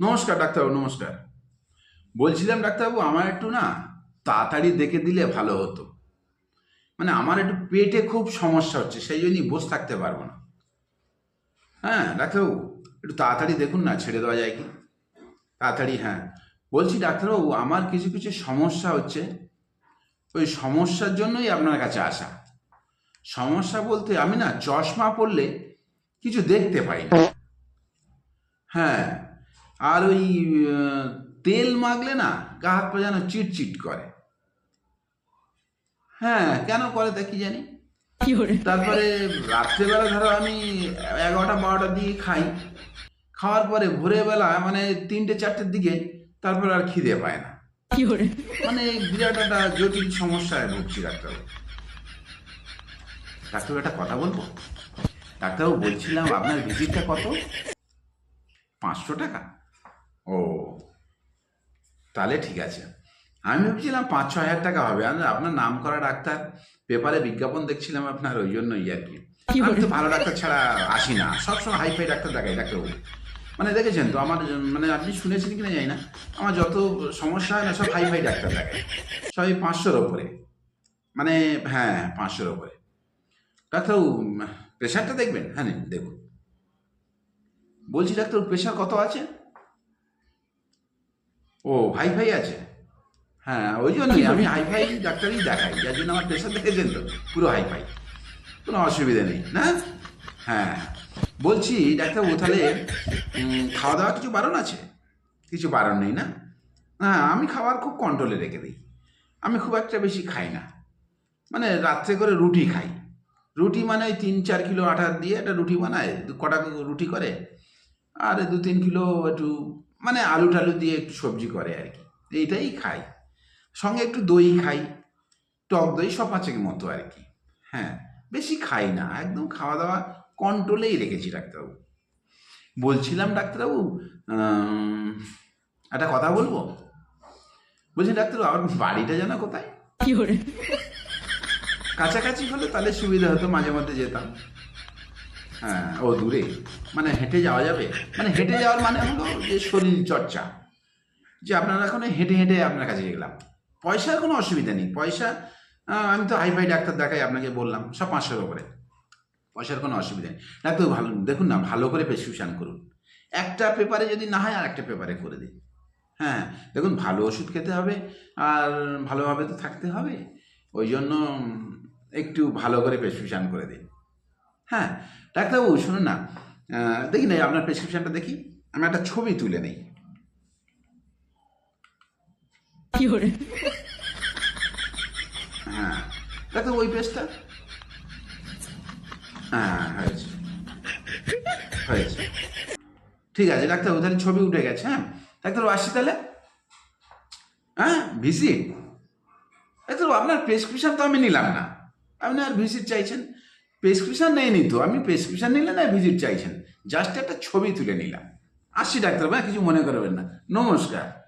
নমস্কার, ডাক্তারবাবু, নমস্কার। বলছিলাম, ডাক্তারবাবু, আমার একটু না তাড়াতাড়ি দেখে দিলে ভালো হতো। মানে আমার একটু পেটে খুব সমস্যা হচ্ছে, সেই জন্যই বসে থাকতে পারব না। হ্যাঁ ডাক্তারবাবু, একটু তাড়াতাড়ি দেখুন না, ছেড়ে দেওয়া যায় কি? তাড়াতাড়ি হ্যাঁ। বলছি, ডাক্তারবাবু, আমার কিছু কিছু সমস্যা হচ্ছে। ওই সমস্যার জন্যই আপনার কাছে আসা। সমস্যা বলতে আমি না চশমা পরলে কিছু দেখতে পাই না। হ্যাঁ আর ওই তেল মাগলে না গা হাত পা যেন চিটচিট করে। হ্যাঁ কেন করে তা কি জানি? তারপরে রাত্রেবেলা ধরো আমি এগারোটা বারোটার দিকে খাই। খাওয়ার পরে ভোরবেলা মানে তিনটে চারটের দিকে তারপরে আর খিদে পায় না। মানে বিরাট একটা জটিল সমস্যায় ভুগছি ডাক্তারবাবু। ডাক্তারবাবু একটা কথা বলব? ডাক্তারবাবু বলছিলাম আপনার ভিজিটটা কত? পাঁচশো টাকা। ও তাহলে ঠিক আছে। আমি ভেবেছিলাম পাঁচ ছ হাজার টাকা হবে। আপনার নাম করা ডাক্তার পেপারে বিজ্ঞাপন দেখছিলাম আপনার ওই জন্যই আর কি। আমি তো ভালো ডাক্তার ছাড়া আসি না। সবসময় হাইফাই ডাক্তার দেখাই ডাক্তারবাবু। মানে দেখেছেন তো আমার মানে আপনি শুনেছেন কিনা জানি না। আমার যত সমস্যা হয় না সব হাইফাই ডাক্তার দেখায়। সবই পাঁচশোর ওপরে। মানে হ্যাঁ পাঁচশোর ওপরে। ডাক্তারবাবু প্রেশারটা দেখবেন? হ্যাঁ দেখুন। বলছি ডাক্তার প্রেশার কত আছে? ও হাই ফাই আছে? হ্যাঁ ওই জন্যই আমি হাই ফাই ডাক্তারই দেখাই, যার জন্য আমার প্রেশার দেখেছেন তো পুরো হাই ফাই কোনো অসুবিধা নেই, না? হ্যাঁ বলছি, ডাক্তারবাবু, তাহলে খাওয়া দাওয়া কিছু বারণ আছে? কিছু বারণ নেই, না? হ্যাঁ আমি খাবার খুব কন্ট্রোলে রেখে দিই। আমি খুব একটা বেশি খাই না। মানে রাত্রে করে রুটি খাই। রুটি মানে ওই তিন চার কিলো আটা দিয়ে একটা রুটি বানায় কটা রুটি করে, আর দু তিন কিলো একটু মানে আলু টালু দিয়ে একটু সবজি করে আর কি। এইটাই খাই। সঙ্গে একটু দই খাই টক দই সব মতো আর কি। হ্যাঁ বেশি খাই না একদম খাওয়া দাওয়া কন্ট্রোলেই রেখেছি ডাক্তারবাবু। বলছিলাম ডাক্তারবাবু একটা কথা বলব? বলছি ডাক্তারবাবু আমার বাড়িটা যেন কোথায়? কাছাকাছি হলে তাহলে সুবিধা হতো মাঝে মধ্যে যেতাম। হ্যাঁ ও দূরে। মানে হেঁটে যাওয়া যাবে? মানে হেঁটে যাওয়ার মানে হলো যে শরীর চর্চা। যে আপনারা এখন হেঁটে হেঁটে আপনার কাছে গেলাম। পয়সার কোনো অসুবিধা নেই। পয়সা আমি তো হাই ফাই ডাক্তার দেখাই, আপনাকে বললাম, সব পাঁচশোর ওপরে পয়সার কোনো অসুবিধা নেই। ডাক্তার ভালো দেখুন না, ভালো করে প্রেসক্রিপশান করুন। একটা পেপারে যদি না হয় আর একটা পেপারে করে দিন। হ্যাঁ দেখুন, ভালো ওষুধ খেতে হবে, আর ভালোভাবে তো থাকতে হবে। ওই জন্য একটু ভালো করে প্রেসক্রিপশান করে দিন। হ্যাঁ ডাক্তারবাবু শুনুন না। দেখি না আপনার প্রেসক্রিপশনটা দেখি। আমি একটা ছবি তুলে নেই। হ্যাঁ ডাক্তার ওই পেজটা হ্যাঁ হয়েছে। হয়েছে। ঠিক আছে ডাক্তারবাবু তাহলে ছবি উঠে গেছে হ্যাঁ? ডাক্তারবাবু আসছি তাহলে? হ্যাঁ ভিজিট ডাক্তারবাবু আপনার প্রেসক্রিপশন তো আমি নিলাম না। আপনি আর ভিজিট চাইছেন? প্রেসক্রিপশন নেই তো। আমি প্রেসক্রিপশান নিলে না ভিজিট চাইছেন। জাস্ট একটা ছবি তুলে নিলাম। আসছি ডাক্তারবাবু কিছু মনে করবেন না। নমস্কার।